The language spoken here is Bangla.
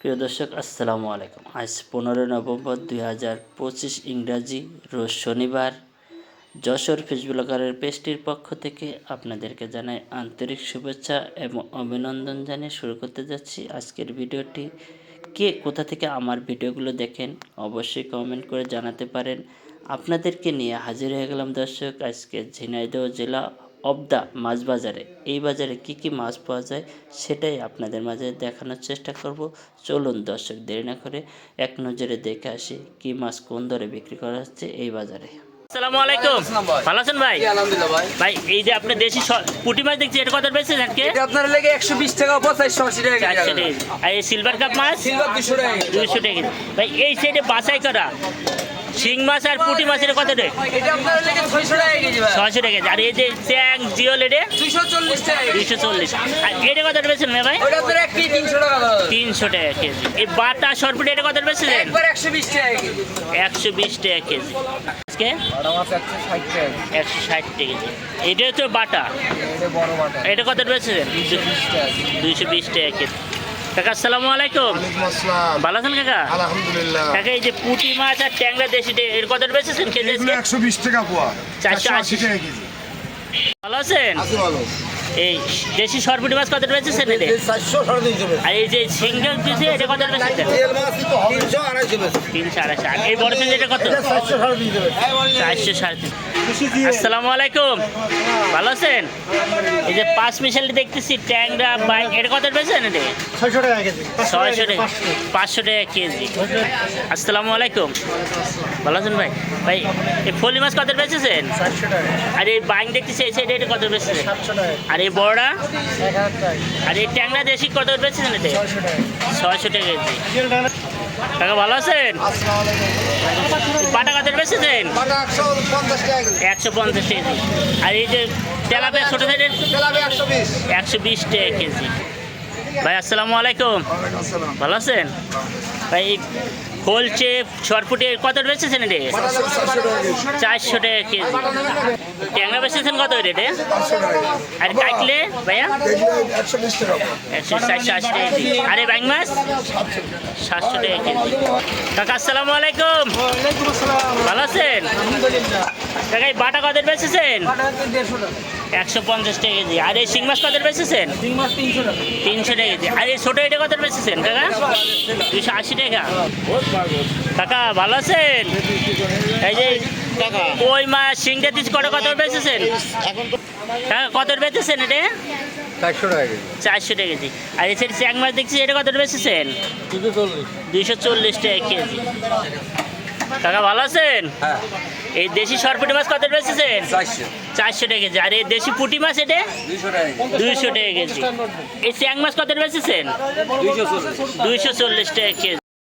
প্রিয় দর্শক, আসসালামু আলাইকুম। আজ পনেরো নভেম্বর দুই হাজার পঁচিশ ইংরাজি রোজ শনিবার। যশোর ফিশ ব্লগারের পেজটির পক্ষ থেকে আপনাদেরকে জানাই আন্তরিক শুভেচ্ছা এবং অভিনন্দন জানিয়ে শুরু করতে যাচ্ছি আজকের ভিডিওটি। কে কোথা থেকে আমার ভিডিওগুলো দেখেন অবশ্যই কমেন্ট করে জানাতে পারেন। আপনাদেরকে নিয়ে হাজির হয়ে গেলাম দর্শক, আজকে ঝিনাইদহ জেলা অবদা মাছ বাজারে। এই বাজারে কি কি মাছ পাওয়া যায় সেটাই আপনাদের মাঝে দেখানোর চেষ্টা করব। চলুন দর্শক দেরি না করে এক নজরে দেখে আসি কি মাছ কোন দরে বিক্রি করা হচ্ছে এই বাজারে। আসসালামু আলাইকুম। ভাই। ভালো আছেন ভাই? আলহামদুলিল্লাহ ভাই। ভাই এই যে আপনি দেশি পুঁটি মাছ দেখছি এটা কত পেয়েছেন আজকে? এটা আপনার লেগে একশো বিশ টাকা আর এই সিলভার কাপ মাছ? সিলভার টাকা টাকা ভাই এই সাইডে বাছাই করা। শিং মাছ আর পুঁটি মাছের কত রে ছয়শো টাকা কেজি। আর এই যে চ্যাং জিওল এটা? দুইশো চল্লিশ আর এটা কত পেয়েছেন ভাই তিনশো টাকা কেজি। এই বাটা সরপুটি এটা কত একবার একশো বিশ টাকা কেজি। একশো বিশ টাকা কেজি। আজকে? একশো ষাট টাকা কেজি। এটা হচ্ছে বাটা? এটা কত বিশ দুইশো বিশ টাকা কেজি। কাকা আসসালামু আলাইকুম। ভালো আছেন কাকা? আলহামদুলিল্লাহ। কাকা এই যে পুঁটি মাছ আর ট্যাংরা দেশি এর কত বেচেছেন কেজি এগুলো আজকে? একশো বিশ টাকা পোয়া। চারশো চারশো আশি। আশি। টাকা কেজি। ভালো আছেন? আছে ভালো। এই দেশি সরপুটি মাছ কত সাড়ে তিনশো আর এই যে সিঙ্গেল পিসে এটা কত তেল তিনশো আড়াইশো আর এই বড় সাইজ এটা কত? চারশো সাড়ে তিন। আসসালামু আলাইকুম। ভালো আছেন? এই যে পাঁচ মিশালি দেখতেছি ট্যাংরা বাইক এটা কত পেয়েছেন এটা ছয়শো টাকা কেজি। ছয়শো টাকা পাঁচশো। টাকা কেজি। আসসালামু আলাইকুম। ভালো আছেন ভাই? ভাই এই ফলি মাছ কত বেচেছেন আর এই বাইক দেখতেছি এই সাইডে এটা কত বেচেছেন আর এই বড়টা এক আর এই ট্যাংরা দেশি কত পেয়েছেন এতে? ছয়শো টাকা কেজি। কাকা ভালো আছেন? পাটা কত বেচেছেন? একশো পঞ্চাশ কেজি। আর এই যে তেলাপে ছোটো সাইডের একশো বিশ টাকা কেজি। ভাই আসসালামু আলাইকুম। ভালো আছেন? ভাই খোলচে ছটফুটে কত বেচেছেন রে চারশো টাকা কেজি। ট্যাংরা বেচেছেন কত রেটে আর কাটলে ভাইয়া? একশো চারশো আশি টাকা কেজি। আরে ব্যাং মাছ? সাতশো টাকা কেজি। কাকা আসসালামু আলাইকুম। ভালো আছেন? কাকা বাটা কত বেচেছেন? একশো পঞ্চাশ টাকা কেজি। আর এই শিং মাছ কত বেচেছেন? তিনশো টাকা। কেজি। আর এই ছোটো এটা কত বেচেছেন কাকা? দুশো আশি টাকা। কাকা ভালো আছেন? এই যে ওই মাছ শিংটা দিচ্ছি কত কত বেচেছেন? কাকা কত বেচেছেন এটা? চারশো টাকা কেজি। চারশো টাকা কেজি। আর এসে চ্যাং মাছ দেখছি এটা কত বেচেছেন? দুশো চল্লিশ টাকা কেজি। কাকা ভালো আছেন? হ্যাঁ। এই দেশি সরপুটি মাছ কত বেচেছেন? চারশো। টাকা কেজি। আর এই দেশি পুটি মাছ এটা? দুইশো টাকা কেজি। এই চ্যাং মাছ কত বেচেছেন? দুইশো চল্লিশ। দুইশো চল্লিশ টাকা কেজি।